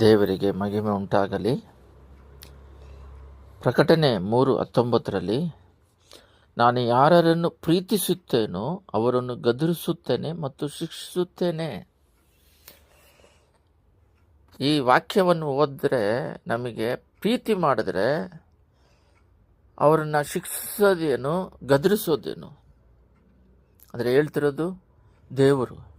ದೇವರಿಗೆ ಮಹಿಮೆ ಉಂಟಾಗಲಿ. ಪ್ರಕಟಣೆ ಮೂರು ಹತ್ತೊಂಬತ್ತರಲ್ಲಿ, ನಾನು ಯಾರನ್ನು ಪ್ರೀತಿಸುತ್ತೇನೋ ಅವರನ್ನು ಗದರಿಸುತ್ತೇನೆ ಮತ್ತು ಶಿಕ್ಷಿಸುತ್ತೇನೆ. ಈ ವಾಕ್ಯವನ್ನು ಓದಿದ್ರೆ ನಮಗೆ ಪ್ರೀತಿ ಮಾಡಿದ್ರೆ ಅವರನ್ನು ಶಿಕ್ಷಿಸೋದೇನು, ಗದರಿಸೋದೇನು? ಅಂದರೆ ಹೇಳ್ತಿರೋದು ದೇವರು.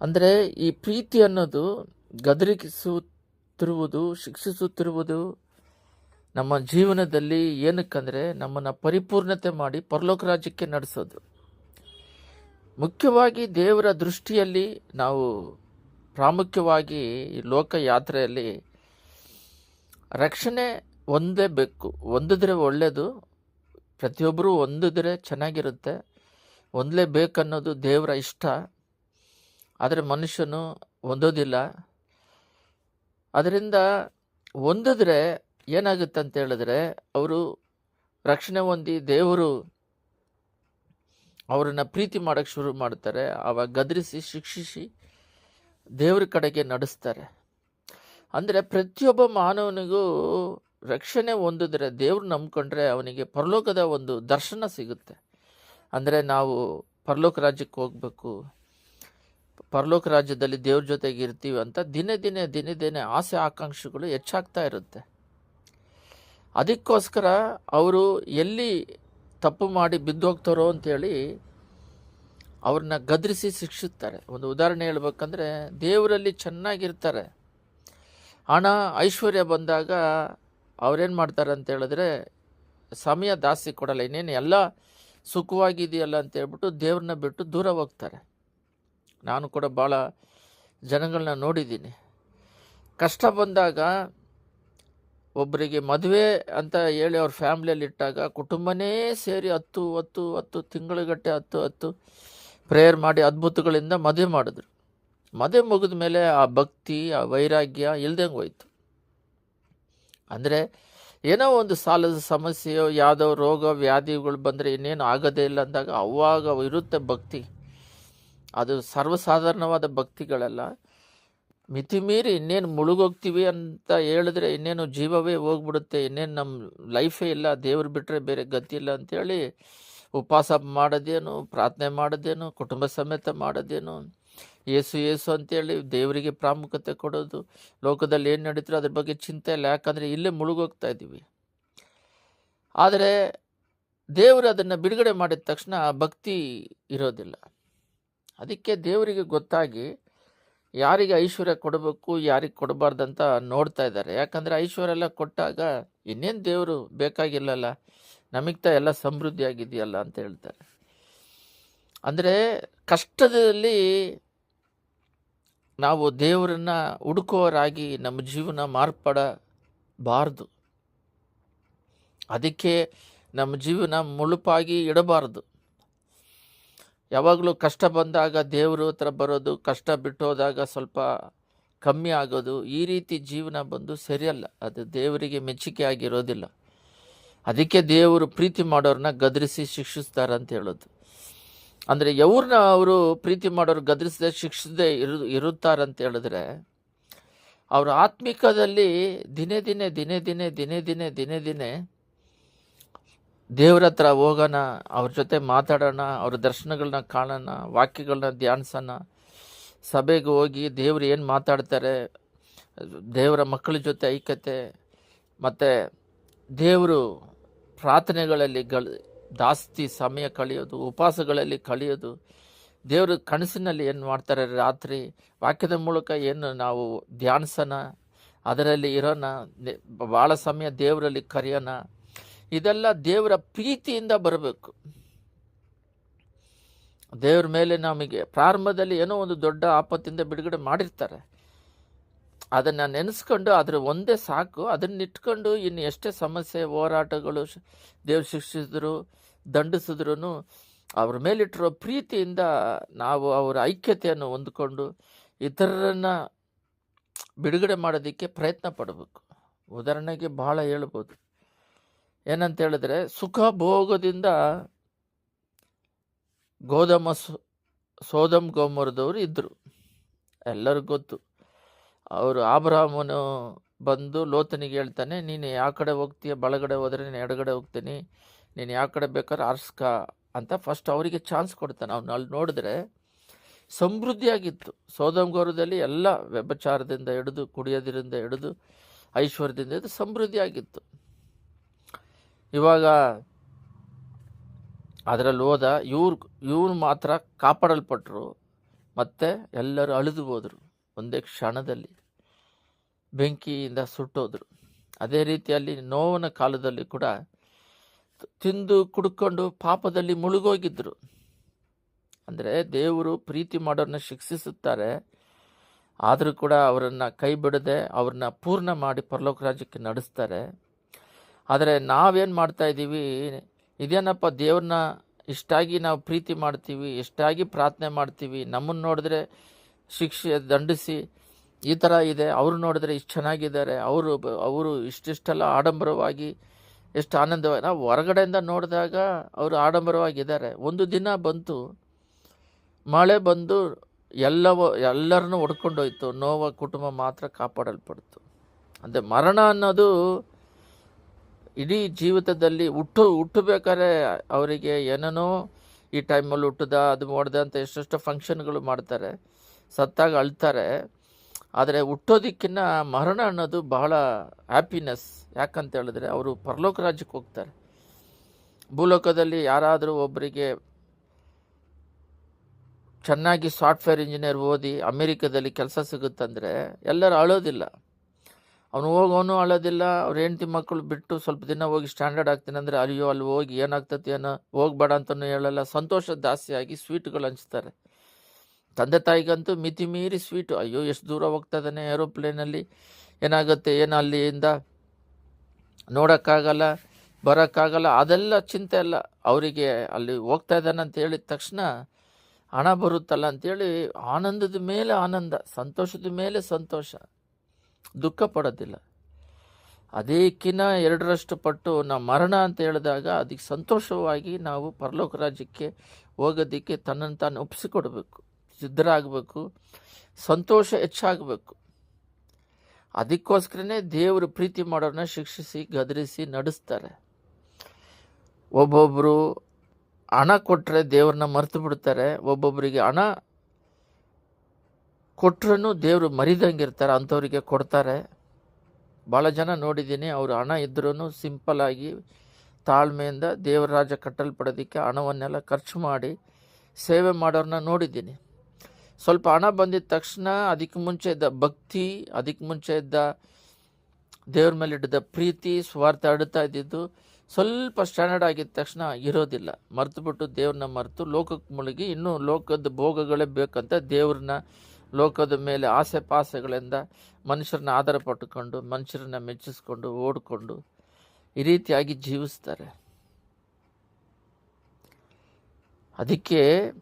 ಅಂದರೆ ಈ ಪ್ರೀತಿ ಅನ್ನೋದು ಗದರಿಸುತ್ತಿರುವುದು, ಶಿಕ್ಷಿಸುತ್ತಿರುವುದು ನಮ್ಮ ಜೀವನದಲ್ಲಿ ಏನಕ್ಕಂದರೆ ನಮ್ಮನ್ನು ಪರಿಪೂರ್ಣತೆ ಮಾಡಿ ಪರಲೋಕ ರಾಜ್ಯಕ್ಕೆ ನಡೆಸೋದು. ಮುಖ್ಯವಾಗಿ ದೇವರ ದೃಷ್ಟಿಯಲ್ಲಿ ನಾವು ಪ್ರಾಮುಖ್ಯವಾಗಿ ಈ ಲೋಕ ಯಾತ್ರೆಯಲ್ಲಿ ರಕ್ಷಣೆ ಒಂದೇ ಬೇಕು. ಒಂದಿದ್ರೆ ಒಳ್ಳೆಯದು ಪ್ರತಿಯೊಬ್ಬರೂ ಒಂದಿದ್ರೆ ಚೆನ್ನಾಗಿರುತ್ತೆ. ಹೊಂದಲೇಬೇಕನ್ನೋದು ದೇವರ ಇಷ್ಟ. ಆದರೆ ಮನುಷ್ಯನು ಹೊಂದೋದಿಲ್ಲ ಅದರಿಂದ ಹೊಂದಿದ್ರೆ ಏನಾಗುತ್ತೆ ಅಂತ ಹೇಳಿದ್ರೆ ಅವರು ರಕ್ಷಣೆ ಹೊಂದಿ ದೇವರು ಅವರನ್ನು ಪ್ರೀತಿ ಮಾಡೋಕ್ಕೆ ಶುರು ಮಾಡ್ತಾರೆ. ಆವಾಗ ಗದರಿಸಿ, ಶಿಕ್ಷಿಸಿ ದೇವ್ರ ಕಡೆಗೆ ನಡೆಸ್ತಾರೆ. ಅಂದರೆ ಪ್ರತಿಯೊಬ್ಬ ಮಾನವನಿಗೂ ರಕ್ಷಣೆ ಹೊಂದಿದ್ರೆ ದೇವ್ರು ನಂಬ್ಕೊಂಡ್ರೆ ಅವನಿಗೆ ಪರಲೋಕದ ಒಂದು ದರ್ಶನ ಸಿಗುತ್ತೆ. ಅಂದರೆ ನಾವು ಪರಲೋಕ ರಾಜ್ಯಕ್ಕೆ ಹೋಗಬೇಕು. ಪರಲೋಕ ರಾಜ್ಯದಲ್ಲಿ ದೇವ್ರ ಜೊತೆಗೆ ಇರ್ತೀವಿ ಅಂತ ದಿನೇ ದಿನೇ ದಿನೇ ದಿನೇ ಆಸೆ ಆಕಾಂಕ್ಷೆಗಳು ಹೆಚ್ಚಾಗ್ತಾ ಇರುತ್ತೆ. ಅದಕ್ಕೋಸ್ಕರ ಅವರು ಎಲ್ಲಿ ತಪ್ಪು ಮಾಡಿ ಬಿದ್ದೋಗ್ತಾರೋ ಅಂತೇಳಿ ಅವ್ರನ್ನ ಗದರಿಸಿ ಶಿಕ್ಷಿಸ್ತಾರೆ. ಒಂದು ಉದಾಹರಣೆ ಹೇಳ್ಬೇಕಂದ್ರೆ ದೇವರಲ್ಲಿ ಚೆನ್ನಾಗಿರ್ತಾರೆ. ಹಣ, ಐಶ್ವರ್ಯ ಬಂದಾಗ ಅವ್ರೇನು ಮಾಡ್ತಾರೆ ಅಂತ ಹೇಳಿದ್ರೆ ಸಮಯ ದಾಸ್ತಿ ಕೊಡಲ್ಲ. ಇನ್ನೇನು ಎಲ್ಲ ಸುಖವಾಗಿದೆಯಲ್ಲ ಅಂತ ಹೇಳ್ಬಿಟ್ಟು ದೇವ್ರನ್ನ ಬಿಟ್ಟು ದೂರ ಹೋಗ್ತಾರೆ. ನಾನು ಕೂಡ ಭಾಳ ಜನಗಳನ್ನ ನೋಡಿದ್ದೀನಿ. ಕಷ್ಟ ಬಂದಾಗ ಒಬ್ಬರಿಗೆ ಮದುವೆ ಅಂತ ಹೇಳಿ ಅವ್ರ ಫ್ಯಾಮ್ಲಿಯಲ್ಲಿ ಇಟ್ಟಾಗ ಕುಟುಂಬನೇ ಸೇರಿ ಹತ್ತು ಹತ್ತು ಹತ್ತು ತಿಂಗಳುಗಟ್ಟೆ ಹತ್ತು ಹತ್ತು ಪ್ರೇಯರ್ ಮಾಡಿ ಅದ್ಭುತಗಳಿಂದ ಮದುವೆ ಮಾಡಿದ್ರು. ಮದುವೆ ಮುಗಿದ ಮೇಲೆ ಆ ಭಕ್ತಿ, ಆ ವೈರಾಗ್ಯ ಇಲ್ದಂಗೆ ಹೋಯ್ತು. ಅಂದರೆ ಏನೋ ಒಂದು ಸಾಲದ ಸಮಸ್ಯೆಯೋ, ಯಾವುದೋ ರೋಗ, ವ್ಯಾಧಿಗಳು ಬಂದರೆ ಇನ್ನೇನು ಆಗೋದೇ ಇಲ್ಲ ಅಂದಾಗ ಅವಾಗ ಇರುತ್ತೆ ಭಕ್ತಿ. ಅದು ಸರ್ವಸಾಧಾರಣವಾದ ಭಕ್ತಿಗಳೆಲ್ಲ. ಮಿತಿಮೀರಿ ಇನ್ನೇನು ಮುಳುಗೋಗ್ತೀವಿ ಅಂತ ಹೇಳಿದ್ರೆ ಇನ್ನೇನು ಜೀವವೇ ಹೋಗ್ಬಿಡುತ್ತೆ, ಇನ್ನೇನು ನಮ್ಮ ಲೈಫೇ ಇಲ್ಲ, ದೇವ್ರು ಬಿಟ್ಟರೆ ಬೇರೆ ಗತಿ ಇಲ್ಲ ಅಂತೇಳಿ ಉಪವಾಸ ಮಾಡೋದೇನು, ಪ್ರಾರ್ಥನೆ ಮಾಡೋದೇನು, ಕುಟುಂಬ ಸಮೇತ ಮಾಡೋದೇನು, ಏಸು ಏಸು ಅಂತೇಳಿ ದೇವರಿಗೆ ಪ್ರಾಮುಖ್ಯತೆ ಕೊಡೋದು, ಲೋಕದಲ್ಲಿ ಏನು ನಡೀತಾರೆ ಅದ್ರ ಬಗ್ಗೆ ಚಿಂತೆ ಇಲ್ಲ. ಯಾಕಂದರೆ ಇಲ್ಲೇ ಮುಳುಗೋಗ್ತಾ ಇದ್ದೀವಿ. ಆದರೆ ದೇವರು ಅದನ್ನು ಬಿಡುಗಡೆ ಮಾಡಿದ ತಕ್ಷಣ ಆ ಭಕ್ತಿ ಇರೋದಿಲ್ಲ. ಅದಕ್ಕೆ ದೇವರಿಗೆ ಗೊತ್ತಾಗಿ ಯಾರಿಗೆ ಐಶ್ವರ್ಯ ಕೊಡಬೇಕು, ಯಾರಿಗೆ ಕೊಡಬಾರ್ದಂತ ನೋಡ್ತಾ ಇದ್ದಾರೆ. ಯಾಕಂದರೆ ಐಶ್ವರ್ಯ ಎಲ್ಲ ಕೊಟ್ಟಾಗ ಇನ್ನೇನು ದೇವರು ಬೇಕಾಗಿಲ್ಲಲ್ಲ ನಮಗ್ತ ಎಲ್ಲ ಸಮೃದ್ಧಿಯಾಗಿದೆಯಲ್ಲ ಅಂತ ಹೇಳ್ತಾರೆ. ಅಂದರೆ ಕಷ್ಟದಲ್ಲಿ ನಾವು ದೇವರನ್ನ ಹುಡುಕೋರಾಗಿ ನಮ್ಮ ಜೀವನ ಮಾರ್ಪಡಬಾರ್ದು. ಅದಕ್ಕೆ ನಮ್ಮ ಜೀವನ ಮುಳುಪಾಗಿ ಇಡಬಾರ್ದು. ಯಾವಾಗಲೂ ಕಷ್ಟ ಬಂದಾಗ ದೇವರು ಹತ್ರ ಬರೋದು, ಕಷ್ಟ ಬಿಟ್ಟು ಹೋದಾಗ ಸ್ವಲ್ಪ ಕಮ್ಮಿ ಆಗೋದು, ಈ ರೀತಿ ಜೀವನ ಬಂದು ಸರಿಯಲ್ಲ. ಅದು ದೇವರಿಗೆ ಮೆಚ್ಚುಗೆ ಆಗಿರೋದಿಲ್ಲ. ಅದಕ್ಕೆ ದೇವರು ಪ್ರೀತಿ ಮಾಡೋರನ್ನ ಗದರಿಸಿ ಶಿಕ್ಷಿಸ್ತಾರೆ ಅಂತ ಹೇಳೋದು. ಅಂದರೆ ಎವ್ರನ್ನ ಅವರು ಪ್ರೀತಿ ಮಾಡೋರು ಗದರಿಸದೆ ಶಿಕ್ಷಿಸದೆ ಇರು ಇರುತ್ತಾರಂತ ಹೇಳಿದ್ರೆ, ಅವರ ಆತ್ಮಿಕದಲ್ಲಿ ದಿನೇ ದಿನೇ ದಿನೇ ದಿನೇ ದಿನೇ ದಿನೇ ದಿನೇ ದಿನೇ ದೇವ್ರ ಹತ್ರ ಹೋಗೋಣ, ಅವ್ರ ಜೊತೆ ಮಾತಾಡೋಣ, ಅವ್ರ ದರ್ಶನಗಳನ್ನ ಕಾಣೋಣ ವಾಕ್ಯಗಳನ್ನ ಧ್ಯಾನಿಸೋಣ. ಸಭೆಗೆ ಹೋಗಿ ದೇವ್ರು ಏನು ಮಾತಾಡ್ತಾರೆ, ದೇವರ ಮಕ್ಕಳ ಜೊತೆ ಐಕ್ಯತೆ, ಮತ್ತು ದೇವರು ಪ್ರಾರ್ಥನೆಗಳಲ್ಲಿ ಗಳ, ಜಾಸ್ತಿ ಸಮಯ ಕಳೆಯೋದು, ಉಪವಾಸಗಳಲ್ಲಿ ಕಳೆಯೋದು. ದೇವರು ಕನಸಿನಲ್ಲಿ ಏನು ಮಾಡ್ತಾರೆ, ರಾತ್ರಿ ವಾಕ್ಯದ ಮೂಲಕ ಏನು ನಾವು ಧ್ಯಾನಿಸೋಣ, ಅದರಲ್ಲಿ ಇರೋಣ ಭಾಳ ಸಮಯ ದೇವರಲ್ಲಿ ಕರೆಯೋಣ. ಇದೆಲ್ಲ ದೇವರ ಪ್ರೀತಿಯಿಂದ ಬರಬೇಕು. ದೇವ್ರ ಮೇಲೆ ನಮಗೆ ಪ್ರಾರಂಭದಲ್ಲಿ ಏನೋ ಒಂದು ದೊಡ್ಡ ಆಪತ್ತಿಂದ ಬಿಡುಗಡೆ ಮಾಡಿರ್ತಾರೆ. ಅದನ್ನು ನೆನೆಸ್ಕೊಂಡು ಅದ್ರ ಒಂದೇ ಸಾಕು. ಅದನ್ನ ಇಟ್ಕೊಂಡು ಇನ್ನು ಎಷ್ಟೇ ಸಮಸ್ಯೆ, ಹೋರಾಟಗಳು ದೇವ್ರು ಶಿಕ್ಷಿಸಿದ್ರು ದಂಡಿಸಿದ್ರು ಅವ್ರ ಮೇಲಿಟ್ಟಿರೋ ಪ್ರೀತಿಯಿಂದ ನಾವು ಅವರ ಐಕ್ಯತೆಯನ್ನು ಹೊಂದ್ಕೊಂಡು ಇತರರನ್ನ ಬಿಡುಗಡೆ ಮಾಡೋದಕ್ಕೆ ಪ್ರಯತ್ನ ಪಡಬೇಕು. ಉದಾಹರಣೆಗೆ ಬಹಳ ಹೇಳ್ಬೋದು. ಏನಂತ ಹೇಳಿದ್ರೆ ಸುಖ ಭೋಗದಿಂದ ಗೋಧಮ ಸೋ- ಸೋದಮ್ ಗೋಮರದವರು ಇದ್ದರು ಎಲ್ಲರಿಗೂ ಗೊತ್ತು. ಅವರು ಆಬ್ರಾಹ್ಮನು ಬಂದು ಲೋತನಿಗೆ ಹೇಳ್ತಾನೆ, ನೀನು ಯಾವ ಕಡೆ ಹೋಗ್ತೀಯ? ಬಲಗಡೆ ಹೋದರೆ ನೀನು ಎಡಗಡೆ ಹೋಗ್ತೀನಿ. ನೀನು ಯಾವ ಕಡೆ ಬೇಕಾದ್ರೆ ಆರಿಸ್ಕ ಅಂತ ಫಸ್ಟ್ ಅವರಿಗೆ ಚಾನ್ಸ್ ಕೊಡ್ತಾನೆ. ಅವ್ನು ಅಲ್ಲಿ ನೋಡಿದ್ರೆ ಸಮೃದ್ಧಿಯಾಗಿತ್ತು. ಸೋದಂಗೌರದಲ್ಲಿ ಎಲ್ಲ ವ್ಯಭಚಾರದಿಂದ ಹಿಡಿದು, ಕುಡಿಯೋದ್ರಿಂದ ಹಿಡಿದು, ಐಶ್ವರ್ಯದಿಂದ ಇದು ಸಮೃದ್ಧಿಯಾಗಿತ್ತು. ಇವಾಗ ಅದರಲ್ಲಿ ಹೋದ ಇವ್ರು ಇವ್ರು ಮಾತ್ರ ಕಾಪಾಡಲ್ಪಟ್ಟರು ಮತ್ತು ಎಲ್ಲರೂ ಅಳಿದು ಹೋದರು. ಒಂದೇ ಕ್ಷಣದಲ್ಲಿ ಬೆಂಕಿಯಿಂದ ಸುಟ್ಟೋದ್ರು. ಅದೇ ರೀತಿಯಲ್ಲಿ ನೋವಿನ ಕಾಲದಲ್ಲಿ ಕೂಡ ತಿಂದು ಕುಡ್ಕೊಂಡು ಪಾಪದಲ್ಲಿ ಮುಳುಗೋಗಿದ್ದರು ಅಂದರೆ ದೇವರು ಪ್ರೀತಿ ಮಾಡೋರನ್ನ ಶಿಕ್ಷಿಸುತ್ತಾರೆ. ಆದರೂ ಕೂಡ ಅವರನ್ನು ಕೈ ಬಿಡದೆ ಅವ್ರನ್ನ ಪೂರ್ಣ ಮಾಡಿ ಪರಲೋಕ ರಾಜ್ಯಕ್ಕೆ ನಡೆಸ್ತಾರೆ. ಆದರೆ ನಾವೇನು ಮಾಡ್ತಾಯಿದ್ದೀವಿ ಇದೇನಪ್ಪ ದೇವ್ರನ್ನ ಇಷ್ಟಾಗಿ ನಾವು ಪ್ರೀತಿ ಮಾಡ್ತೀವಿ ಎಷ್ಟಾಗಿ ಪ್ರಾರ್ಥನೆ ಮಾಡ್ತೀವಿ, ನಮ್ಮನ್ನು ನೋಡಿದ್ರೆ ಶಿಕ್ಷೆ ದಂಡಿಸಿ ಈ ಥರ ಇದೆ, ಅವ್ರು ನೋಡಿದ್ರೆ ಇಷ್ಟು ಚೆನ್ನಾಗಿದ್ದಾರೆ, ಅವರು ಅವರು ಇಷ್ಟಿಷ್ಟೆಲ್ಲ ಆಡಂಬರವಾಗಿ ಎಷ್ಟು ಆನಂದವಾಗಿ, ನಾವು ಹೊರಗಡೆಯಿಂದ ನೋಡಿದಾಗ ಅವರು ಆಡಂಬರವಾಗಿದ್ದಾರೆ. ಒಂದು ದಿನ ಬಂತು, ಮಳೆ ಬಂದು ಎಲ್ಲವ, ಎಲ್ಲರನ್ನೂ ಹೊಡ್ಕೊಂಡೋಯ್ತು, ನೋವ ಕುಟುಂಬ ಮಾತ್ರ ಕಾಪಾಡಲ್ಪಡ್ತು. ಅಂದರೆ ಮರಣ ಅನ್ನೋದು ಇಡೀ ಜೀವಿತದಲ್ಲಿ ಹುಟ್ಟು ಹುಟ್ಟಬೇಕಾದ್ರೆ ಅವರಿಗೆ ಏನೇನೋ ಈ ಟೈಮಲ್ಲಿ ಹುಟ್ಟದ, ಅದು ಮಾಡ್ದ ಅಂತ ಎಷ್ಟೆಷ್ಟು ಫಂಕ್ಷನ್ಗಳು ಮಾಡ್ತಾರೆ. ಸತ್ತಾಗ ಅಳ್ತಾರೆ. ಆದರೆ ಹುಟ್ಟೋದಕ್ಕಿಂತ ಮರಣ ಅನ್ನೋದು ಬಹಳ ಹ್ಯಾಪಿನೆಸ್ ಯಾಕಂತ ಹೇಳಿದ್ರೆ ಅವರು ಪರಲೋಕ ರಾಜ್ಯಕ್ಕೆ ಹೋಗ್ತಾರೆ. ಭೂಲೋಕದಲ್ಲಿ ಯಾರಾದರೂ ಒಬ್ಬರಿಗೆ ಚೆನ್ನಾಗಿ ಸಾಫ್ಟ್ವೇರ್ ಇಂಜಿನಿಯರ್ ಓದಿ ಅಮೇರಿಕದಲ್ಲಿ ಕೆಲಸ ಸಿಗುತ್ತಂದರೆ ಎಲ್ಲರೂ ಅಳೋದಿಲ್ಲ. ಅವನು ಹೋಗೋನು ಅಳೋದಿಲ್ಲ, ಅವ್ರ ಹೆಂಡತಿ ಮಕ್ಕಳು ಬಿಟ್ಟು ಸ್ವಲ್ಪ ದಿನ ಹೋಗಿ ಸ್ಟ್ಯಾಂಡರ್ಡ್ ಆಗ್ತೀನಿ ಅಂದರೆ ಅಲ್ಲಿಯೋ ಅಲ್ಲಿ ಹೋಗಿ ಏನಾಗ್ತತಿ ಏನೋ ಹೋಗ್ಬೇಡ ಅಂತಲೂ ಹೇಳಲ್ಲ. ಸಂತೋಷ ಜಾಸ್ತಿಯಾಗಿ ಸ್ವೀಟ್ಗಳು ಹಂಚ್ತಾರೆ. ತಂದೆ ತಾಯಿಗಂತೂ ಮಿತಿ ಮೀರಿ ಸ್ವೀಟು. ಅಯ್ಯೋ, ಎಷ್ಟು ದೂರ ಹೋಗ್ತಾ ಇದ್ದಾನೆ ಏರೋಪ್ಲೇನಲ್ಲಿ. ಏನಾಗುತ್ತೆ, ಏನು ಅಲ್ಲಿಯಿಂದ ನೋಡೋಕ್ಕಾಗಲ್ಲ, ಬರೋಕ್ಕಾಗಲ್ಲ, ಅದೆಲ್ಲ ಚಿಂತೆ ಅಲ್ಲ. ಅವರಿಗೆ ಅಲ್ಲಿ ಹೋಗ್ತಾ ಇದ್ದಾನೆ ಅಂತ ಹೇಳಿದ ತಕ್ಷಣ ಹಣ ಬರುತ್ತಲ್ಲ ಅಂತೇಳಿ ಆನಂದದ ಮೇಲೆ ಆನಂದ, ಸಂತೋಷದ ಮೇಲೆ ಸಂತೋಷ. ದುಃಖ ಪಡೋದಿಲ್ಲ. ಅದಕ್ಕಿನ ಎರಡರಷ್ಟು ಪಟ್ಟು ನಾವು ಮರಣ ಅಂತ ಹೇಳಿದಾಗ ಅದಕ್ಕೆ ಸಂತೋಷವಾಗಿ ನಾವು ಪರಲೋಕ ರಾಜ್ಯಕ್ಕೆ ಹೋಗೋದಕ್ಕೆ ತನ್ನನ್ನು ತಾನು ಒಪ್ಪಿಸಿಕೊಡ್ಬೇಕು. ಸಿದ್ಧರಾಗಬೇಕು. ಸಂತೋಷ ಹೆಚ್ಚಾಗಬೇಕು. ಅದಕ್ಕೋಸ್ಕರನೇ ದೇವರು ಪ್ರೀತಿ ಮಾಡೋರನ್ನ ಶಿಕ್ಷಿಸಿ, ಗದರಿಸಿ, ನಡೆಸ್ತಾರೆ. ಒಬ್ಬೊಬ್ಬರು ಹಣ ಕೊಟ್ಟರೆ ದೇವ್ರನ್ನ ಮರೆತು ಬಿಡ್ತಾರೆ. ಒಬ್ಬೊಬ್ಬರಿಗೆ ಹಣ ಕೊಟ್ರೂ ದೇವರು ಮರಿದಂಗೆ ಇರ್ತಾರೆ ಅಂಥವ್ರಿಗೆ ಕೊಡ್ತಾರೆ. ಭಾಳ ಜನ ನೋಡಿದ್ದೀನಿ, ಅವರು ಹಣ ಇದ್ರೂ ಸಿಂಪಲ್ಲಾಗಿ ತಾಳ್ಮೆಯಿಂದ ದೇವರ ರಾಜ್ಯ ಕಟ್ಟಲ್ಪಡೋದಕ್ಕೆ ಹಣವನ್ನೆಲ್ಲ ಖರ್ಚು ಮಾಡಿ ಸೇವೆ ಮಾಡೋರನ್ನ ನೋಡಿದ್ದೀನಿ. ಸ್ವಲ್ಪ ಹಣ ಬಂದಿದ್ದ ತಕ್ಷಣ ಅದಕ್ಕೆ ಮುಂಚೆ ಇದ್ದ ಭಕ್ತಿ, ಅದಕ್ಕೆ ಮುಂಚೆ ಇದ್ದ ದೇವ್ರ ಮೇಲೆ ಇದ್ದ ಪ್ರೀತಿ, ಸ್ವಾರ್ಥ ಅಡ್ತಾ ಇದ್ದಿದ್ದು ಸ್ವಲ್ಪ ಸ್ಟ್ಯಾಂಡರ್ಡ್ ಆಗಿದ್ದ ತಕ್ಷಣ ಇರೋದಿಲ್ಲ. ಮರೆತುಬಿಟ್ಟು ದೇವ್ರನ್ನ ಮರೆತು ಲೋಕಕ್ಕೆ ಮುಳುಗಿ ಇನ್ನೂ ಲೋಕದ ಭೋಗಗಳೇ ಬೇಕಂತ ದೇವ್ರನ್ನ ಲೋಕದ ಮೇಲೆ ಆಸೆ ಪಾಸೆಗಳಿಂದ ಮನುಷ್ಯರನ್ನ ಆಧಾರ ಪಟ್ಟುಕೊಂಡು ಮನುಷ್ಯರನ್ನ ಮೆಚ್ಚಿಸ್ಕೊಂಡು, ಓಡಿಕೊಂಡು ಈ ರೀತಿಯಾಗಿ ಜೀವಿಸ್ತಾರೆ. ಅದಕ್ಕೆ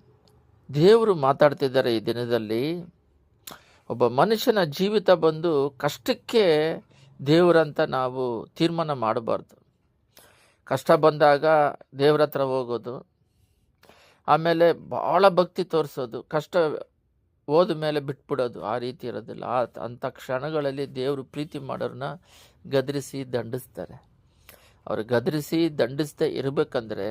ದೇವರು ಮಾತಾಡ್ತಿದ್ದಾರೆ ಈ ದಿನದಲ್ಲಿ, ಒಬ್ಬ ಮನುಷ್ಯನ ಜೀವಿತ ಬಂದು ಕಷ್ಟಕ್ಕೆ ದೇವರಂತ ನಾವು ತೀರ್ಮಾನ ಮಾಡಬಾರ್ದು. ಕಷ್ಟ ಬಂದಾಗ ದೇವ್ರ ಹತ್ರ ಹೋಗೋದು, ಆಮೇಲೆ ಭಾಳ ಭಕ್ತಿ ತೋರಿಸೋದು, ಕಷ್ಟ ಹೋದ ಮೇಲೆ ಬಿಟ್ಬಿಡೋದು ಆ ರೀತಿ ಇರೋದಿಲ್ಲ. ಆ ಅಂಥ ಕ್ಷಣಗಳಲ್ಲಿ ದೇವರು ಪ್ರೀತಿ ಮಾಡೋರನ್ನ ಗದರಿಸಿ ದಂಡಿಸ್ತಾರೆ. ಅವ್ರು ಗದರಿಸಿ ದಂಡಿಸ್ತಾ ಇರಬೇಕಂದ್ರೆ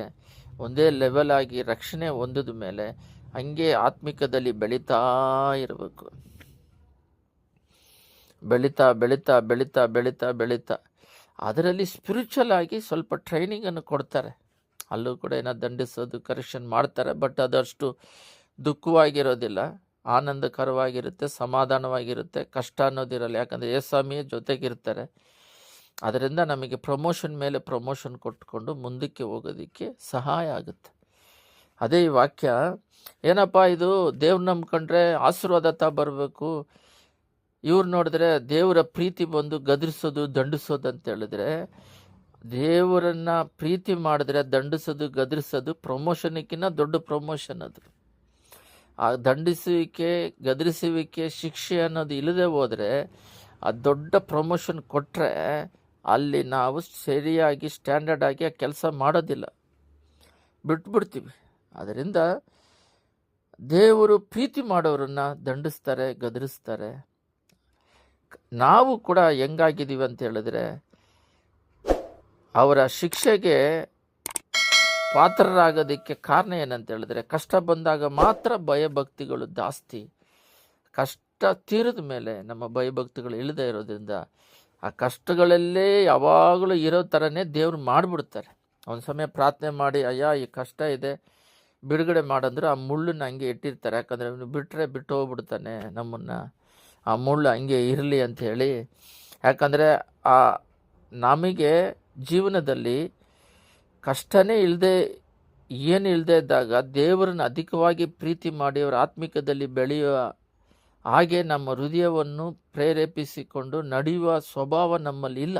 ಒಂದೇ ಲೆವೆಲ್ ಆಗಿ ರಕ್ಷಣೆ ಹೊಂದಿದ ಮೇಲೆ ಹಂಗೆ ಆತ್ಮಿಕದಲ್ಲಿ ಬೆಳೀತಾ ಇರಬೇಕು. ಬೆಳೀತಾ ಬೆಳೀತಾ ಬೆಳೀತಾ ಬೆಳೀತಾ ಬೆಳೀತಾ. ಅದರಲ್ಲಿ ಸ್ಪಿರಿಚುವಲ್ ಆಗಿ ಸ್ವಲ್ಪ ಟ್ರೈನಿಂಗನ್ನು ಕೊಡ್ತಾರೆ. ಅಲ್ಲೂ ಕೂಡ ಏನೋ ದಂಡಿಸೋದು ಕರೆಕ್ಷನ್ ಮಾಡ್ತಾರೆ ಬಟ್ ಅದಷ್ಟು ದುಃಖವಾಗಿರೋದಿಲ್ಲ. ಆನಂದಕರವಾಗಿರುತ್ತೆ, ಸಮಾಧಾನವಾಗಿರುತ್ತೆ, ಕಷ್ಟ ಅನ್ನೋದಿರಲ್ಲ. ಯಾಕಂದರೆ ಏಸ್ವಾಮಿಯ ಜೊತೆಗಿರ್ತಾರೆ. ಅದರಿಂದ ನಮಗೆ ಪ್ರಮೋಷನ್ ಮೇಲೆ ಪ್ರಮೋಷನ್ ಕೊಟ್ಕೊಂಡು ಮುಂದಕ್ಕೆ ಹೋಗೋದಕ್ಕೆ ಸಹಾಯ ಆಗುತ್ತೆ. ಅದೇ ಈ ವಾಕ್ಯ, ಏನಪ್ಪ ಇದು? ದೇವ್ರು ನಂಬ್ಕೊಂಡ್ರೆ ಆಶೀರ್ವಾದ ತಾ ಬರಬೇಕು. ಇವ್ರು ನೋಡಿದ್ರೆ ದೇವರ ಪ್ರೀತಿ ಬಂದು ಗದರಿಸೋದು, ದಂಡಿಸೋದು ಅಂತ ಹೇಳಿದ್ರೆ, ದೇವರನ್ನ ಪ್ರೀತಿ ಮಾಡಿದ್ರೆ ದಂಡಿಸೋದು, ಗದರಿಸೋದು ಪ್ರಮೋಷನ್ಕಿನ್ನ ದೊಡ್ಡ ಪ್ರಮೋಷನ್ ಅದು. ಆ ದಂಡಿಸುವಿಕೆ, ಗದರಿಸುವಿಕೆ ಶಿಕ್ಷೆ ಅನ್ನೋದು ಇಲ್ಲದೆ ಹೋದರೆ ಆ ದೊಡ್ಡ ಪ್ರಮೋಷನ್ ಕೊಟ್ಟರೆ ಅಲ್ಲಿ ನಾವು ಸರಿಯಾಗಿ ಸ್ಟ್ಯಾಂಡರ್ಡ್ ಆಗಿ ಆ ಕೆಲಸ ಮಾಡೋದಿಲ್ಲ. ಬಿಟ್ಬಿಡ್ತೀವಿ. ಅದರಿಂದ ದೇವರು ಪ್ರೀತಿ ಮಾಡೋರನ್ನ ದಂಡಿಸ್ತಾರೆ, ಗದರಿಸ್ತಾರೆ. ನಾವು ಕೂಡ ಹೆಂಗಾಗಿದ್ದೀವಿ ಅಂತ ಹೇಳಿದ್ರೆ ಅವರ ಶಿಕ್ಷೆಗೆ ಪಾತ್ರರಾಗೋದಕ್ಕೆ ಕಾರಣ ಏನಂತ ಹೇಳಿದ್ರೆ, ಕಷ್ಟ ಬಂದಾಗ ಮಾತ್ರ ಭಯಭಕ್ತಿಗಳು ಜಾಸ್ತಿ. ಕಷ್ಟ ತೀರಿದ ಮೇಲೆ ನಮ್ಮ ಭಯಭಕ್ತಿಗಳು ಇಲ್ಲದೆ ಇರೋದ್ರಿಂದ ಆ ಕಷ್ಟಗಳಲ್ಲೇ ಯಾವಾಗಲೂ ಇರೋ ಥರನೇ ದೇವ್ರು ಮಾಡಿಬಿಡ್ತಾರೆ. ಒಂದು ಸಮಯ ಪ್ರಾರ್ಥನೆ ಮಾಡಿ, ಅಯ್ಯ, ಈ ಕಷ್ಟ ಇದೆ, ಬಿಡುಗಡೆ ಮಾಡಂದ್ರೆ ಆ ಮುಳ್ಳನ್ನ ಹಂಗೆ ಇಟ್ಟಿರ್ತಾರೆ. ಯಾಕಂದರೆ ಅವನು ಬಿಟ್ಟರೆ ಬಿಟ್ಟು ಹೋಗ್ಬಿಡ್ತಾನೆ ನಮ್ಮನ್ನು. ಆ ಮುಳ್ಳು ಹಂಗೆ ಇರಲಿ ಹೇಳಿ. ಯಾಕಂದರೆ ಆ ನಮಗೆ ಜೀವನದಲ್ಲಿ ಕಷ್ಟನೇ ಇಲ್ಲದೆ ಏನು ಇಲ್ಲದೆ ಇದ್ದಾಗ ದೇವರನ್ನು ಅಧಿಕವಾಗಿ ಪ್ರೀತಿ ಮಾಡಿ ಅವರ ಆತ್ಮಿಕದಲ್ಲಿ ಬೆಳೆಯುವ ಹಾಗೆ ನಮ್ಮ ಹೃದಯವನ್ನು ಪ್ರೇರೇಪಿಸಿಕೊಂಡು ನಡೆಯುವ ಸ್ವಭಾವ ನಮ್ಮಲ್ಲಿ ಇಲ್ಲ.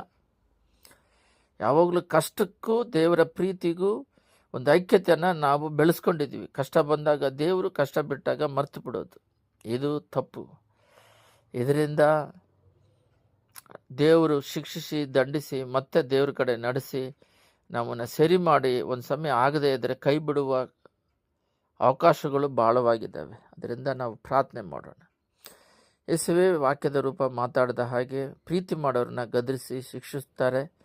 ಯಾವಾಗಲೂ ಕಷ್ಟಕ್ಕೂ, ದೇವರ ಪ್ರೀತಿಗೂ ಒಂದು ಐಕ್ಯತೆಯನ್ನು ನಾವು ಬೆಳೆಸ್ಕೊಂಡಿದ್ದೀವಿ. ಕಷ್ಟ ಬಂದಾಗ ದೇವರು ಕಷ್ಟ ಬಿಟ್ಟಾಗ ಮರ್ತು ಬಿಡೋದು. ಇದು ತಪ್ಪು. ಇದರಿಂದ ದೇವರು ಶಿಕ್ಷಿಸಿ, ದಂಡಿಸಿ, ಮತ್ತೆ ದೇವ್ರ ಕಡೆ ನಡೆಸಿ ನಮ್ಮನ್ನು ಸರಿ ಮಾಡಿ ಒಂದು ಸಮಯ ಆಗದೇ ಇದ್ದರೆ ಕೈ ಬಿಡುವ ಅವಕಾಶಗಳು ಭಾಳವಾಗಿದ್ದಾವೆ ಅದರಿಂದ ನಾವು ಪ್ರಾರ್ಥನೆ ಮಾಡೋಣ. ಯೇಸುವೆ, ವಾಕ್ಯದ ರೂಪ ಮಾತಾಡಿದ ಹಾಗೆ ಪ್ರೀತಿ ಮಾಡೋರನ್ನ ಗದರಿಸಿ ಶಿಕ್ಷಿಸ್ತಾರೆ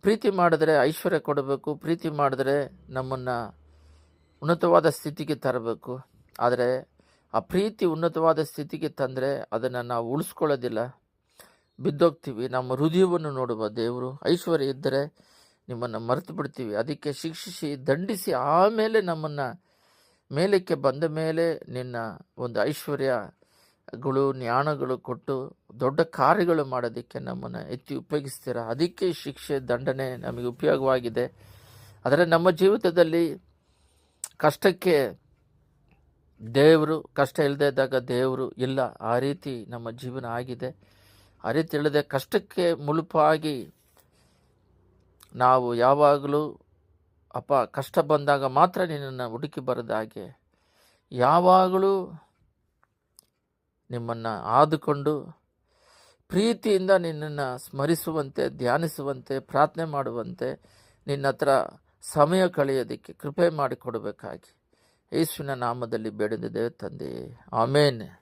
ಪ್ರೀತಿ ಮಾಡಿದ್ರೆ ಐಶ್ವರ್ಯ ಕೊಡಬೇಕು. ಪ್ರೀತಿ ಮಾಡಿದ್ರೆ ನಮ್ಮನ್ನು ಉನ್ನತವಾದ ಸ್ಥಿತಿಗೆ ತರಬೇಕು. ಆದರೆ ಆ ಪ್ರೀತಿ ಉನ್ನತವಾದ ಸ್ಥಿತಿಗೆ ತಂದರೆ ಅದನ್ನು ನಾವು ಉಳಿಸ್ಕೊಳ್ಳೋದಿಲ್ಲ. ಬಿದ್ದೋಗ್ತೀವಿ. ನಮ್ಮ ಹೃದಯವನ್ನು ನೋಡುವ ದೇವರು, ಐಶ್ವರ್ಯ ಇದ್ದರೆ ನಿಮ್ಮನ್ನು ಮರೆತು ಬಿಡ್ತೀವಿ. ಅದಕ್ಕೆ ಶಿಕ್ಷಿಸಿ, ದಂಡಿಸಿ ಆಮೇಲೆ ನಮ್ಮನ್ನು ಮೇಲಕ್ಕೆ ಬಂದ ಮೇಲೆ ನಿನ್ನ ಒಂದು ಐಶ್ವರ್ಯಗಳು, ಜ್ಞಾನಗಳು ಕೊಟ್ಟು ದೊಡ್ಡ ಕಾರ್ಯಗಳು ಮಾಡೋದಕ್ಕೆ ನಮ್ಮನ್ನು ಎತ್ತಿ ಉಪಯೋಗಿಸ್ತೀರ. ಅದಕ್ಕೆ ಶಿಕ್ಷೆ, ದಂಡನೆ ನಮಗೆ ಉಪಯೋಗವಾಗಿದೆ. ಆದರೆ ನಮ್ಮ ಜೀವಿತದಲ್ಲಿ ಕಷ್ಟಕ್ಕೆ ದೇವರು, ಕಷ್ಟ ಇಲ್ಲದೆ ಇದ್ದಾಗ ದೇವರು ಇಲ್ಲ. ಆ ರೀತಿ ನಮ್ಮ ಜೀವನ ಆಗಿದೆ. ಆ ರೀತಿ ಇಲ್ಲದೆ ಕಷ್ಟಕ್ಕೆ ಮುಳುಪಾಗಿ ನಾವು ಯಾವಾಗಲೂ, ಅಪ್ಪ, ಕಷ್ಟ ಬಂದಾಗ ಮಾತ್ರ ನಿನ್ನನ್ನು ಹುಡುಕಿ ಬರದ ಹಾಗೆ. ಯಾವಾಗಲೂ ನಿಮ್ಮನ್ನು ಆದುಕೊಂಡು ಪ್ರೀತಿಯಿಂದ ನಿನ್ನನ್ನು ಸ್ಮರಿಸುವಂತೆ, ಧ್ಯಾನಿಸುವಂತೆ, ಪ್ರಾರ್ಥನೆ ಮಾಡುವಂತೆ ನಿನ್ನ ಹತ್ರ ಸಮಯ ಕಳೆಯೋದಕ್ಕೆ ಕೃಪೆ ಮಾಡಿಕೊಡಬೇಕಾಗಿ. ಯೇಸುವಿನ ನಾಮದಲ್ಲಿ ಬೇಡಿದ್ದೇವೆ ತಂದೆ ಆಮೇನ್.